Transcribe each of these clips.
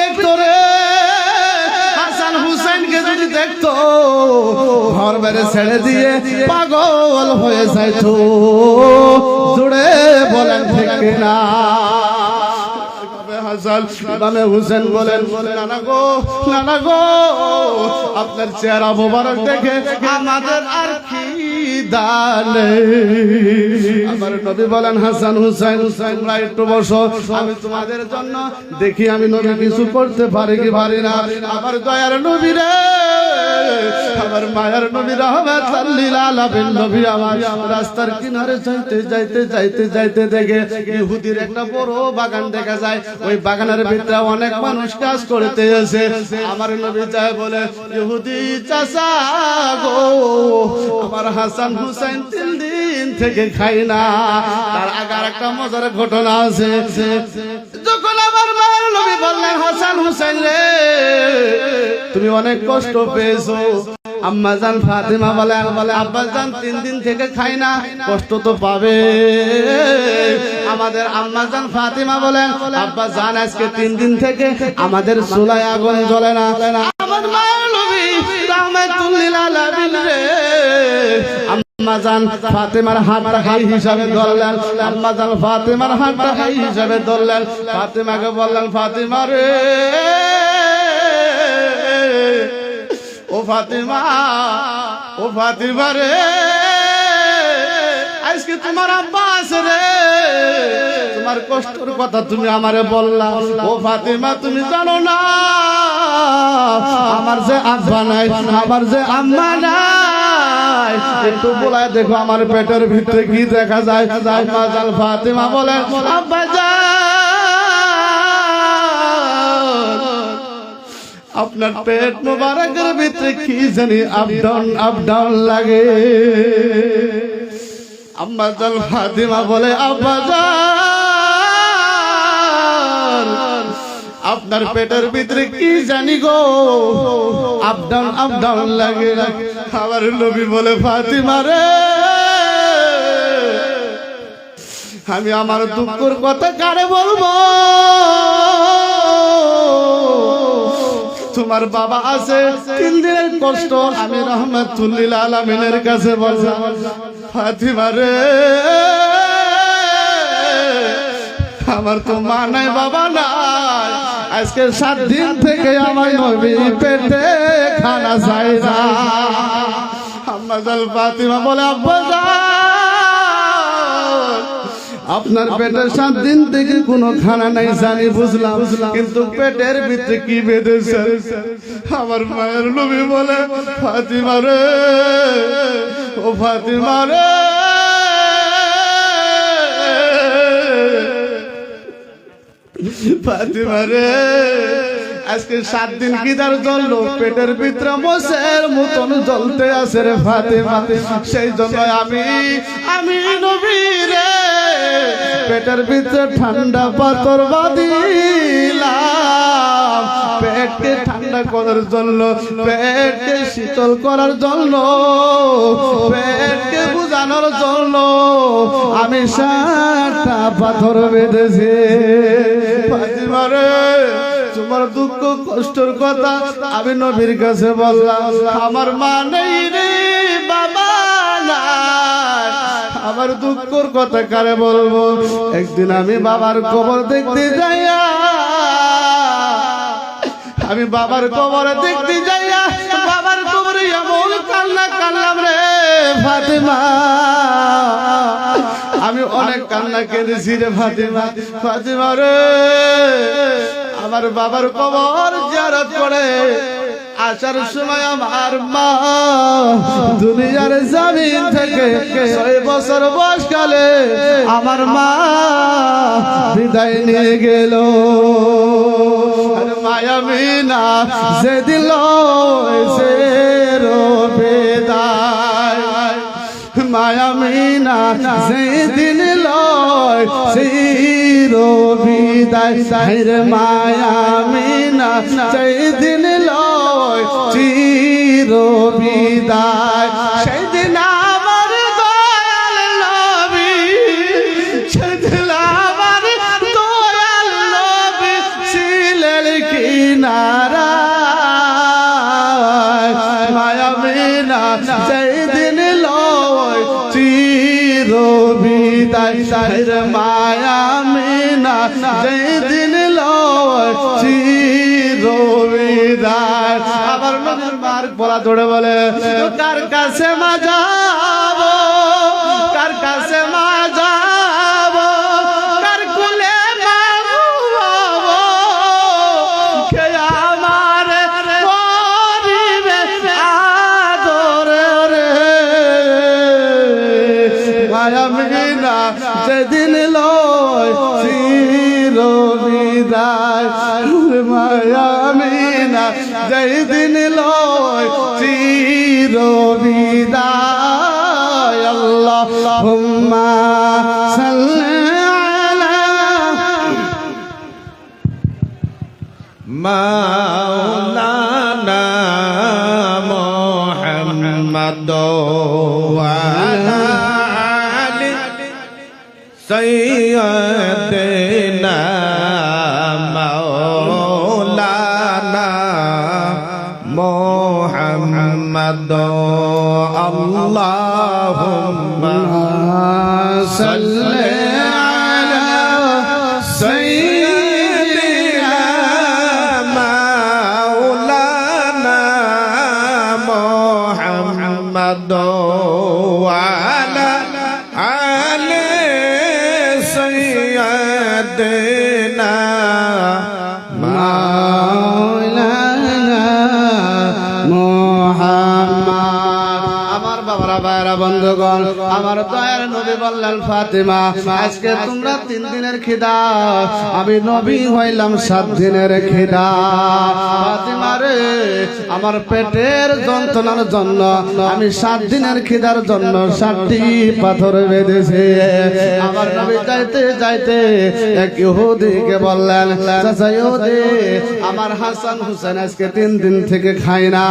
দেখতো রে। হাসান হুসেনকে যদি দেখতো, ঘর বেড়ে ছেড়ে দিয়ে পাগল হয়ে যাইতো। জুড়ে বলেন ঠিক না হাসান ইমামে হুসেন বলেন, নানা গো নানা গো, আপনার চেহারা মোবারক দেখে আমাদের আর কি দালে আমার নবী বলেন, হাসান হুসাইন হুসাইন তোমরা একটু বসো, আমি তোমাদের জন্য দেখি আমি নবী কিছু করতে পারি কি পারি না। আমার দয়ার নবী রে, আমার মায়ের নবী রহমত আলামিন নবী আমার রাস্তার কিনারে যাইতে যাইতে যাইতে যাইতে দেখে ইহুদির একটা বড় বাগান দেখা যায়। ওই বাগানের ভিতরে অনেক মানুষ কাজ করতে এসে আমার নবী যায় বলে ইহুদি চাচা গো আমার হাসান হুসাইন তিন দিন থেকে খাই না। তার আগার একটা মজার ঘটনা আছে। তুমি অনেক কষ্ট পেয়েছ। আম্মা জান ফাতিমা বলে বলে আব্বা জান তিন দিন থেকে খাই না, কষ্ট তো পাবে। আমাদের আম্মা জান ফাতিমা বলেন আব্বা জান আজকে তিন দিন থেকে আমাদের চুলায় আগুন জ্বলে না। জান ফাতেমার হাতটা হাই হিসাবে ধরলেন। আম্মা জান ফাতেমার হাতটা হাই হিসাবে ধরলেন। ফাতেমাকে বললেন, ফাতেমা রে, ও ফাতেমা ও ফাতেমা রে, আজকে তোমার আব্বা আছে রে। তোমার কষ্টের কথা তুমি আমারে বললা। ও ফাতেমা, তুমি জানো না, আমার যে আব্বা নাই, আমার যে আম্মা নাই একটু বলায় দেখো আমার পেটের ভিতরে কি দেখা যায়। আম্মা ফাতেমা বলে আব্বা আপনার পেট মোবারকের ভিতরে কি জানি আপ ডাউন আপ ডাউন লাগে। আম্মা জান ফাতেমা বলে আব্বা আপনার পেটের ভিতরে কি জানি গো? আপ ডাউন আপ ডাউন লাগে আমার নবী বলে, ফাতিমা রে! আমি আমার দুঃখের কথা কারে বলব? তোমার বাবা আছে, তিন দিনের কষ্ট। আমি রহমতুল্লিল আলমিনের কাছে বললাম ফাতিমা রে! আমার তো মা নাই, বাবা নাই। আজকে সাত দিন থেকে আমার নবী পেটে খানা চাই না। আম্মাজাল ফাতিমা বলে আব্বা আপনার পেটের সাত দিন থেকে কোনো খানা নাই জানি বুঝলাম। কিন্তু পেটের ভিতরে কি বেঁধেছে আমার মায়ের নবী বলে ফাতিমা রে ও ফাতিমা রে। ফাতিমা রে আজকে সাত দিন কিদার জল পেটের ভিতরে মোষের মতন জ্বলতে আছে রে ফাতেমা। সেই জন্য আমি আমি নবী রে পেটের ভিতরে ঠান্ডা পাথর বাদিলাম পেটকে ঠান্ডা করার জন্য পেটকে শীতল করার জন্য পেটকে বুঝানোর জন্য আমি সাতটা পাথর বেঁধেছি। তোমার দুঃখ কষ্টর কথা আমি নবীর কাছে বললাম, আমার মা নেই রে, বাবা আমার দুঃখর কথা কারে বলব? একদিন আমি বাবার কবর দেখতে যাইয়া আমি বাবার কবর দেখতে যাইয়া, বাবার কবরে এমন কান্না কান্নাম রে, ফাতেমা। আমি অনেক কান্না কেঁদেছি রে ফাতেমা ফাতেমা রে। আমার বাবার কবর জিয়ারত করে আসার সময় আমার মা দুনিয়ার জমিন থেকে ছয় বছর বয়সকালে আমার মা বিদায় নিয়ে গেল। আর মায়া মিনা যে দিল সে বেদায় মায়া মিনা সেই দিন লয় সেই বিদায় সাইর মায়া মিনা সেই দিন though দৌড়ে বলে কার কাছে মা বিদায় আল্লাহুম্মা সাল্লি আলা মাওলানা দাদ আল্লাহ সাল আমার ভাইরা বন্ধুগণ, আমার দয়ার নবী বললেন, ফাতিমা, আজকে তোমরা তিন দিনের খিদা। আমি নবী হইলাম সাত দিনের খিদা। ফাতিমা রে, আমার পেটের যন্ত্রণার জন্য আমি সাত দিনের খিদার জন্য সাতটি পাথর বেঁধেছে। আমার নবী যাইতে যাইতে এক ইহুদিকে বললেন, চাচা ইহুদি, আমার হাসান হুসেন আজকে তিন দিন থেকে খাই না।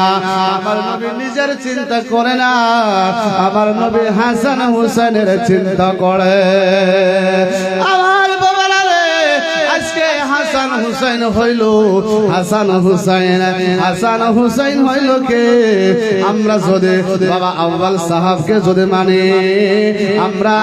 আমার নবী নিজের চিন্তা করে না। আমার নবী হাসান হুসেনের চিন্তা করে। আমার হাসান হুসাইন হইল, হাসান হুসাইন হাসান হুসাইন হইল কে? আমরা যদি বাবা আব্বাল সাহাবকে যদি মানি, আমরা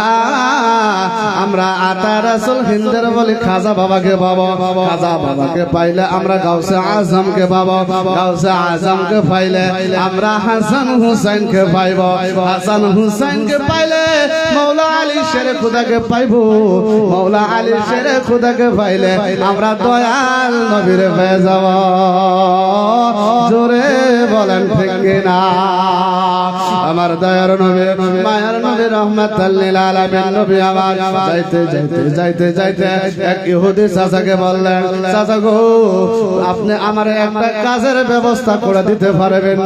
আমরা আতা রাসুল হিন্দের বলি খাজা বাবাকে বাবা খাজা বাবাকে পাইলে আমরা গাউসে আজমকে বাবা গাউসে আজমকে পাইলে আমরা হাসান হুসাইনকে পাইব। হাসান হুসাইনকে পাইলে মৌলা আলী শের খুদাকে পাইব। মৌলা আলী শের খুদাকে পাইলে আমরা দয়াল নবীর যাব জোরে বলেন, ঠিক না আমার দয়ার নবী, মায়ার নবী রহমত আলামিন নবী আমার যাইতে যাইতে যাইতে যাইতে এক ইহুদি চাচাকে বললেন, চাচা গো, আপনি আমার একটা কাজের ব্যবস্থা করে দিতে পারবেন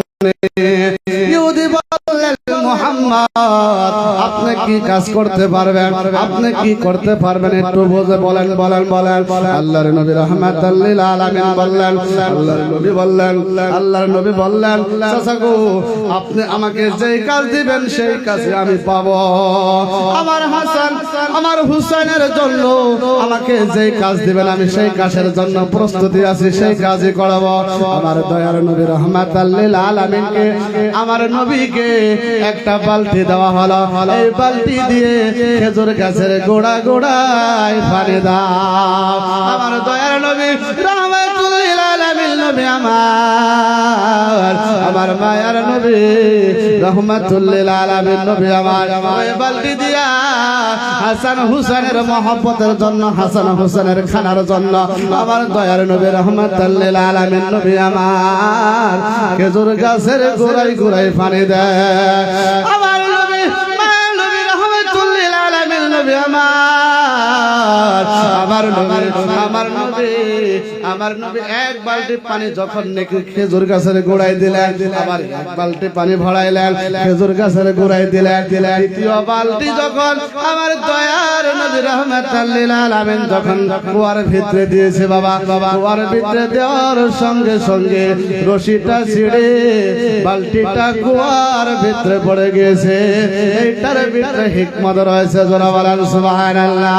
ইহুদি বললেন, মোহাম্মদ আপনি কি কাজ করতে পারবেন? আপনি কি করতে পারবেন? একটু বুঝে বলেন বলেন বলেন। নবী বললেন নবী বললেন নবী বললেন আপনি আমাকে যেই কাজ দিবেন, সেই কাজে আমি আমার হাসান, আমার জন্য আমাকে যেই কাজ দিবেন, আমি সেই কাজের জন্য প্রস্তুতি আছি, সেই কাজই করাবো। আমার দয়ার নবী রহমাতুল্লিল আলামিনকে, আমার নবীকে একটা বালতি দেওয়া হলো। এই বালতি দিয়ে খেজুর গাছের গোড়া গোড়ায় পানি দাও। আমার দয়ার নবী নবী আমার আমার মায়ার নবী, রহমাতুল্লিল আলামিন নবী আমার। ওই বালতি দিয়া হাসান হুসেনের মহব্বতের জন্য, হাসান হুসেনের খানার জন্য, আমার দয়ার নবী, রহমাতুল্লিল আলামিন নবী আমার। খেজুর গাছের গোড়াই গোড়াই পানি দেয় আমার নবী মায়ার নবী, রহমাতুল্লিল আলামিন নবী আমার। আমার নবী আমার নবী আমার নবী এক বালতি পানি যখন নাকি খেজুর গাছের গোড়ায় দিলেন আবার এক বালতি পানি ভরাইলেন খেজুর গাছের গোড়ায় দিলেন। দ্বিতীয় বালতি যখন আমার দয়ার নবী রহমাতুল্লিল আলামিন যখন কুয়ার ভিতরে দিয়েছে বাবা বাবা কুয়ার ভিতরে দেওয়ার সঙ্গে সঙ্গে রশিটা ছিঁড়ে বালতিটা কুয়ার ভিতরে পড়ে গিয়েছে। এইটার ভিতরে হিকমত রয়েছে জোরা বলেন সুবহানাল্লাহ।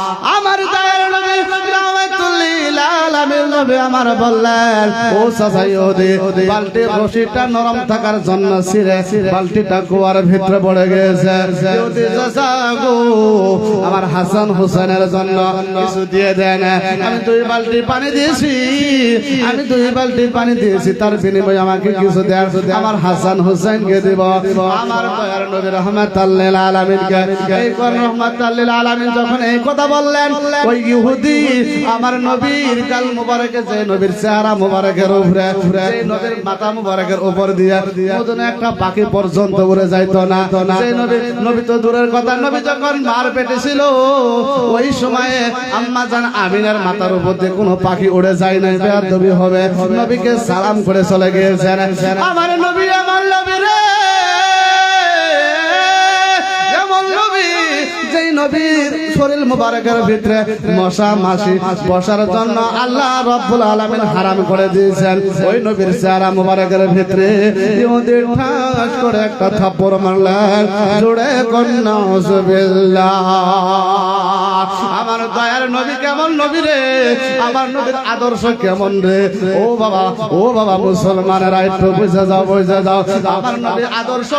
নবী আমার বললেন, ও চাচা ইহুদি বালতির রশিটা নরম থাকার জন্য ছিঁড়ে বালতিটা কুয়ার ভিতরে পড়ে গেছে। আমার হাসান হোসেনের জন্য কিছু দিয়ে দেন। আমি দুই বালতি পানি দিয়েছি, আমি দুই বালতি পানি দিয়েছি, তার বিনিময়ে আমাকে কিছু দেন। আমার হাসান হোসেনকে দিব। আমার দয়ার নবী রহমত আলামিনকে। এই রহমত আলামিন যখন এই কথা বললেন, ওই ইহুদি আমার নবীর গাল মুবারকে যে নবীর চেহারা মুবারকের উপরে, যে নবীর মাথা মুবারকের উপর দিয়ে ওজনে একটা পাখি পর্যন্ত উড়ে যাইতো না। সেই নবী নবী তো দূরের কথা, নবী যখন মার পেটে ছিল, ওই সময়ে আম্মা জান আমিনার মাথার উপর দিয়ে কোনো পাখি উড়ে যায় না বেয়াদবি হবে। নবীকে সালাম করে চলে গিয়েছেন। আমার নবী আমার নবী রে! যেই নবীর শরীর মুবারকের ভিতরে মশা, মাসি বসার জন্য আল্লাহ রব্বুল আলামিন হারাম করে দিয়েছেন। ওই নবীর চেহারা মুবারকের ভিতরে ঠাস করে একটা থাপ্পড় মারলেন। জোরে কন্যা আমার দয়ার নবী কেমন নবী রে? আমার নবীর আদর্শ কেমন রে? ও বাবা ও বাবা, মুসলমানেরা একটু বুঝে যাও বুঝে যাও। আমার নবীর আদর্শ,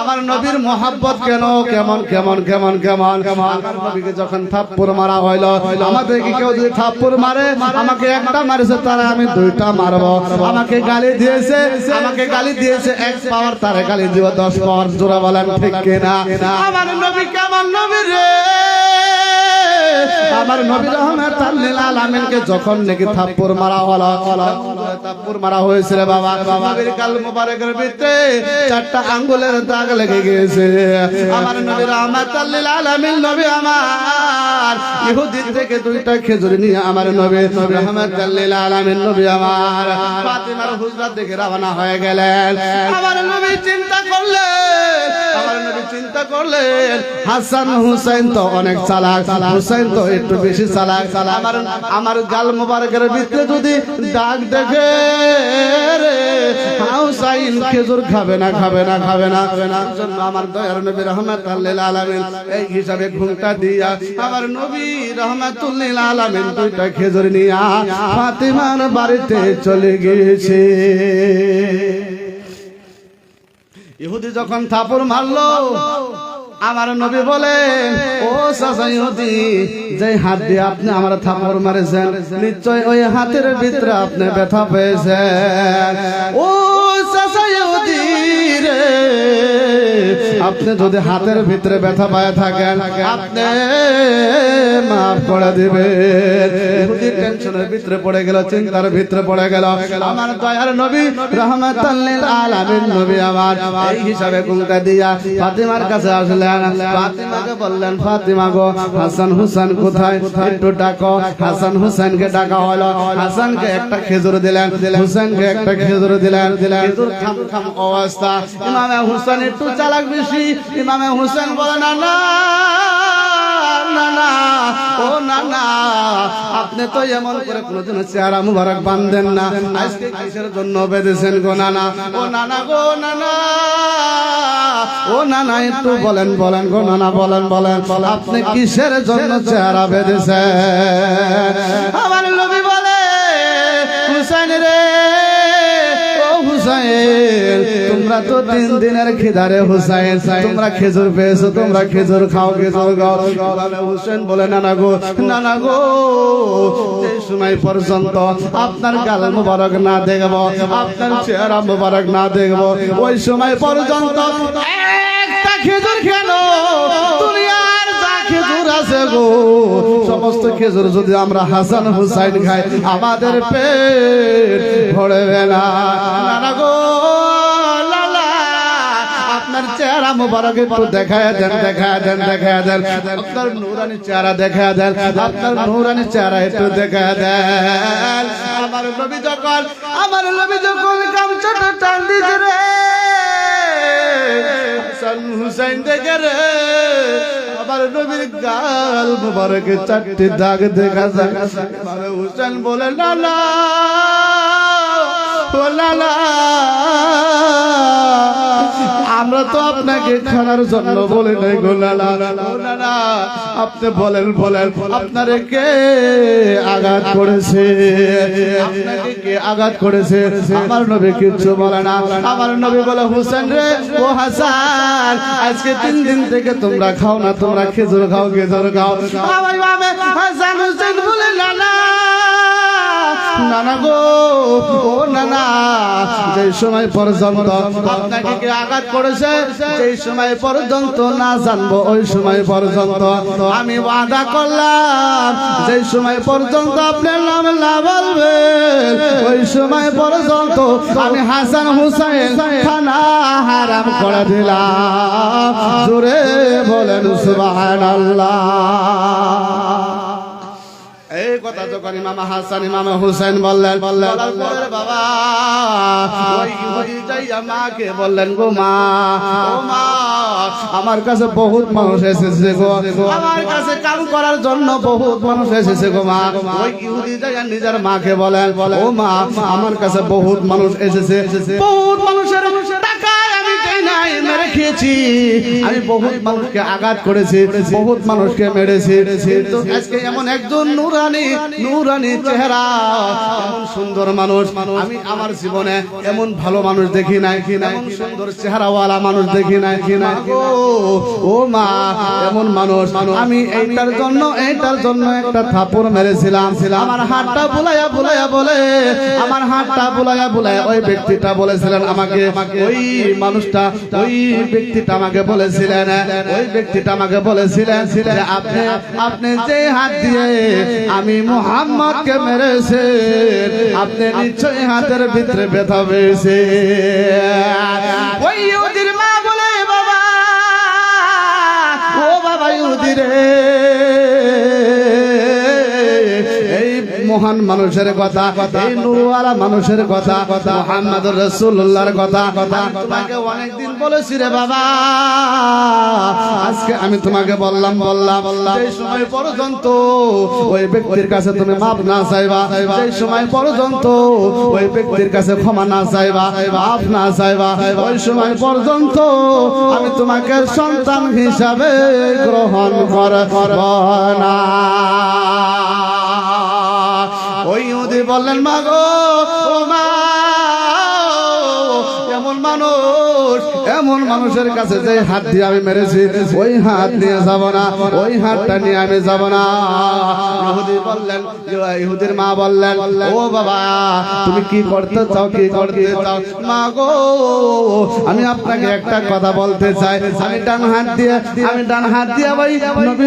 আমার নবীর মোহাব্বত কেন? কেমন কেমন কেমন কেমন? আমার নবীকে যখন থাপ্পড় মারা হইল আমাদের কি কেউ যদি থাপ্পড় মারে, আমাকে একটা মারেছে তারা আমি দুইটা মারবো। আমাকে গালি দিয়েছে, আমাকে গালি দিয়েছে, এক পাওয়ার তারা গালি দিব, দশ পাওয়ার জোড়া বলেন, ঠিক কিনা? আমার নবী কেমন নবী রে? আমার নবী রহমত আলামিনকে যখন নাকি থাপ্পড় মারা হলো থাপ্পড় মারা হয়েছে রে বাবা, নবীর কাল মোবারকের ভিতরে চারটা আঙ্গুলের দাগ লেগে গেছে আমার নবী রহমত আলামিন, নবী আমার, ইহুদি থেকে দুইটা খেজুর নিয়ে আমার নবী রহমত আলামিন, নবী আমার, ফাতিমার হুজরাত দেখে রওনা হয়ে গেলেন। আমার নবী চিন্তা করলেন হাসান হুসাইন তো অনেক হুসাইন তো একটু বেশি আমার গাল মোবারকের যদি খেজুর খাবে না খাবে না খাবে না। আমার দয়ার নবী রহমাতুল্লিল আলামিন এই হিসাবে ঘুমটা দিয়া আমার নবী রহমাতুল্লিল আলামিন দুইটা খেজুর নিয়া ফাতিমার বাড়িতে চলে গিয়েছে। ইহুদি যখন থাপড় মারলো, আমার নবী বলে, ও সাজাই ইহুদি যে হাত দিয়ে আপনি আমার থাপড় মারেছেন নিশ্চয় ওই হাতের ভিতরে আপনি ব্যথা পেয়েছেন। ও সাজাই ইহুদি রে আপনি যদি হাতের ভিতরে ব্যথা পায় থাকেন, আপনি মাফ করে দিবেন। টেনশনের ভিতরে পড়ে গেল, চিন্তার ভিতরে পড়ে গেল, আমার দয়ার নবী রহমাতাল্লিল আলামিন নবী আমার, এই হিসাবে ঘুমটা দিয়া ফাতিমার কাছে আসলেন। ফাতিমাকে বললেন, ফাতিমা গো, হাসান হুসেন কোথায়? একটু ডাকো। হাসান হুসাইনকে ডাকা হলো। হাসানকে একটা খেজুর দিলেন। হুসাইনকে একটা খেজুর দিলেন। খেজুর খাম খাম অবস্থা। ইমামে হুসাইন একটু চালাক বেশি ইমামে হুসেন বলে না না না না ও না না আপনি তো এমন করে কোনোদিন চেহারা মুবারক বান্ধেন না। আজকে কিসের জন্য বেঁধেছেন গো নানা? ও নানা গো, নানা, ও নানা, একটু বলেন বলেন গো নানা, বলেন বলেন, আপনি কিসের জন্য চেহারা বেঁধেছেন? আমার নবী বলে হুসাইন রে, ও হুসাইন তোমরা তো তিন দিনের খিদারে হুসাইন, তোমরা খেজুর পেয়েছ, তোমরা খেজুর খাও, খেজুর বলে হুসেন বলে, নানা গো নানা গো এই সময় পর্যন্ত আপনার গাল মুবারক না দেখব, আপনার চেহারা মুবারক না দেখব, ওই সময় পর্যন্ত একটা খেজুর খেলো দুনিয়ার যা খেজুর আছে গো, সমস্ত খেজুর যদি আমরা হাসান হুসাইন খাই, আমাদের পেট ভরবে না। নানা গো আপনার চেহারা মুবারক একটু দেখায় দেন দেখায় দেন দেখায় দেন। আপনার নুরানি চেহারা দেখায় দেন, আপনার নুরানি চেহারা একটু দেখায় দেন। আমার নবী যখন, আমার নবী যখন গামছাটা টান দিছে রে, হাসান হুসাইন দেখে রে, আমার নবীর গাল মুবারকে চারটি দাগ দেখা যায়। আমার হুসাইন বলে, লালা, ও লালা আমরা তো আপনাকে খানার জন্য বলে নাই গো লালা। ও লালা। আপনি বলেন বলেন আপনারে কে আঘাত করেছে? আপনাকে কে আঘাত করেছে? আমার নবী কিচ্ছু বলে না। আমার নবী বলে হুসেন রে ও হাসান আজকে তিন দিন থেকে তোমরা খাও না তোমরা খেজুর খাও খেজুর খাও। আমার হাসান হুসেন বলে নানা গো সময় আঘাত সময় পর্যন্ত না ওই সময় আমি ওয়াদা করলাম। যে সময় পর্যন্ত আপনার নাম না বলবেন ওই সময় পর্যন্ত আমি হাসান হুসাইন খানা হারাম করে দিলাম। জোরে বলেন সুবহানাল্লাহ। এই কথা যখন ইমাম হাসান ইমাম হুসেন বললেন বললেন বাবা ওই মাকে বললেন গো মা ও মা আমার কাছে বহুত মানুষ এসেছে গো। আমার কাছে কাম করার জন্য বহুত মানুষ এসেছে গো মা। ওই ইহুদি যাইয়া নিজের মাকে বলেন বলে ও মা আমার কাছে বহুত মানুষ এসেছে। বহুত মানুষের টাকা আমি দেই নাই। মেরে খেয়েছি। আমি বহুত মানুষকে আঘাত করেছি, বহুত মানুষকে মেরেছি। আজকে এমন একজন নুরানি নুরানি চেহারা সুন্দর মানুষ। আমি আমার জীবনে এমন ভালো মানুষ দেখি নাই, এমন সুন্দর চেহারাওয়ালা মানুষ দেখি নাই। ও মা, এমন মানুষ। আমি এইটার জন্য এইটার জন্য একটা থাপড় মেরেছিলাম। আমার হাতটা বুলাইয়া বুলাইয়া বলে, আমার হাতটা বুলাইয়া বুলাইয়া ওই ব্যক্তিটা বলেছিলেন আমাকে, ওই মানুষটা, ওই ব্যক্তিটা আমাকে বলেছিলেন, ওই ব্যক্তিটা আমাকে বলেছিলেন আপনি আপনি যে হাত দিয়ে আমি মোহাম্মদকে মেরেছে আপনি নিশ্চয়ই হাতের ভিতরে ব্যথা পেয়েছে। মা বলে, বাবা, ও বাবা ইহুদি মহান মানুষের কথা এই নুরওয়ালা মানুষের কথা কথা মোহাম্মদ রসুল্লাহর কথা কথা তোমাকে অনেকদিন বলেছি রে বাবা আজকে আমি তোমাকে বললাম বললাম বললাম এই সময় পর্যন্ত ওই ব্যক্তির কাছে তুমি মাপ না চাইবা সেই সময় পর্যন্ত ওই ব্যক্তির কাছে ক্ষমা না চাইবা মাপ না চাইবা ওই সময় পর্যন্ত আমি তোমাকে সন্তান হিসাবে গ্রহণ করব না বললেন মা গো ও মা এমন মানুষ? এমন মানুষের কাছে যে হাত দিয়ে আমি মেরেছি, ওই হাত নিয়ে যাব না, ওই হাতটা নিয়ে আমি যাব না। বললেন ইহুদির মা বললেন, ও বাবা, তুমি কি করতে চাও, কি করতে চাও? মা গো, আমি আপনাকে একটা কথা বলতে চাই। আমি ডান হাত দিয়ে, আমি ডান হাত দিয়ে ভাই নবী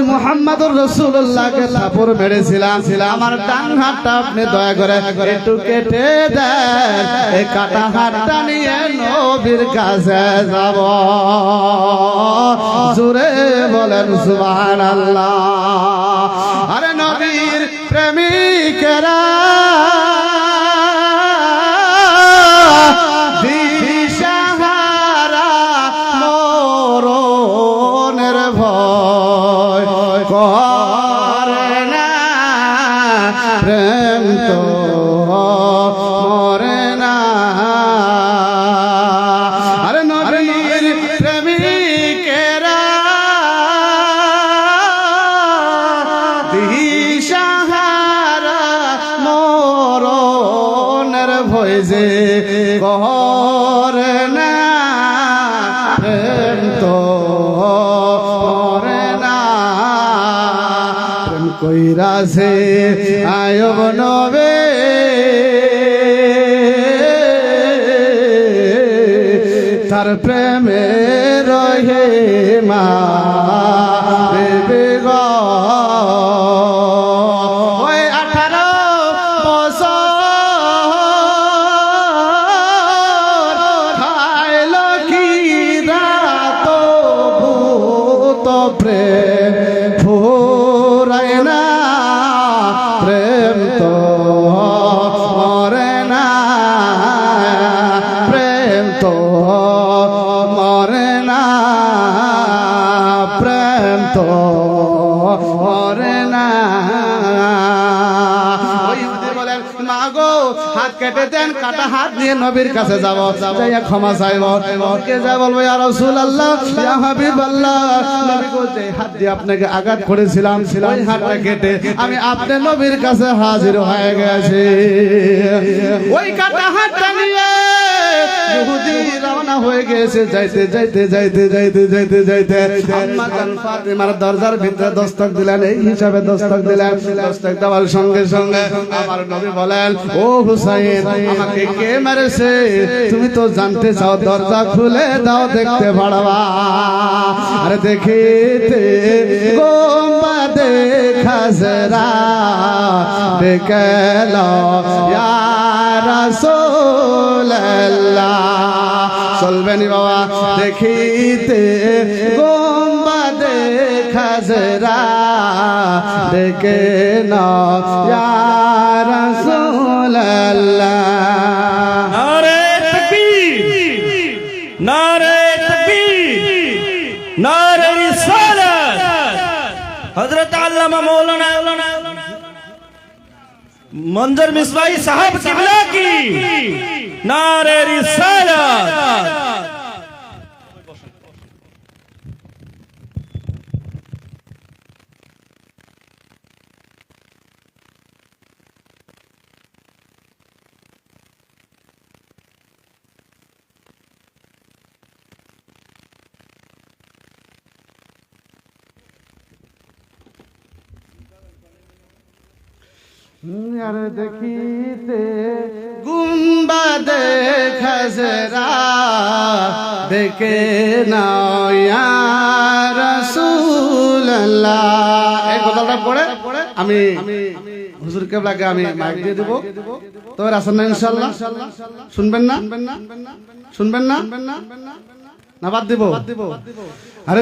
মেরেছিলাম। আমার ডান হাতটা আপনি দয়া করে একটু কেটে কাটা হাতটা নিয়ে নবীর কাছে যাব। জোরে বলেন সুবহানাল্লাহ। আরে নবীর প্রেমিকেরা তার প্রেমে নবীর কাছে যাব, যাইয়া ক্ষমা চাইব। কে যা বলব ইয়া রাসূলুল্লাহ, ইয়া হাবিবাল্লাহ। নবী গো যে হাত দিয়ে আপনাকে আঘাত করেছিলাম, ওই হাতটা কেটে আমি আপনার নবীর কাছে হাজির হয়ে গেছি। ওই কাটা হাতটা নিয়ে ইহুদি রওনা হয়ে গেছে। যাইতে যাইতে যাইতে যাইতে যাইতে যাইতে। আম্মা জান ফাতিমার দরজার ভিতরে দস্তক দিলেন। এই হিসাবে দস্তক দিলেন। দস্তক দেওয়ার সঙ্গে সঙ্গে আমার নবী বলেন ও হুসাইন আমাকে কে মেরেছে? তুমি তো জানতে চাও দরজা খুলে দাও দেখতে পারবা। আরে দেখিতে গোম্বা দেখা জরা ইয়া রাসূলুল্লাহ। চলবেনি বাবা দেখিতে গোম্বা দেখা জরা দেখে না ইয়া রাসূলুল্লাহ নারে তকবীর নারে তকবীর নারে রিসালাত হযরত আল্লামা মাওলানা मंजर मिसवाई साहब किबला की नारे रिसालत আর দেখিতে গুম্বা দেখা জরা দেখে নয়া রাসূলুল্লাহ। এই কথাটা পড়ে আমি হুজুর কেবলাকে আমি মাইক দিয়ে দেব। তবে আসেন না ইনশাআল্লাহ। শুনবেন না? শুনবেন না? না বাদ দিব। আরে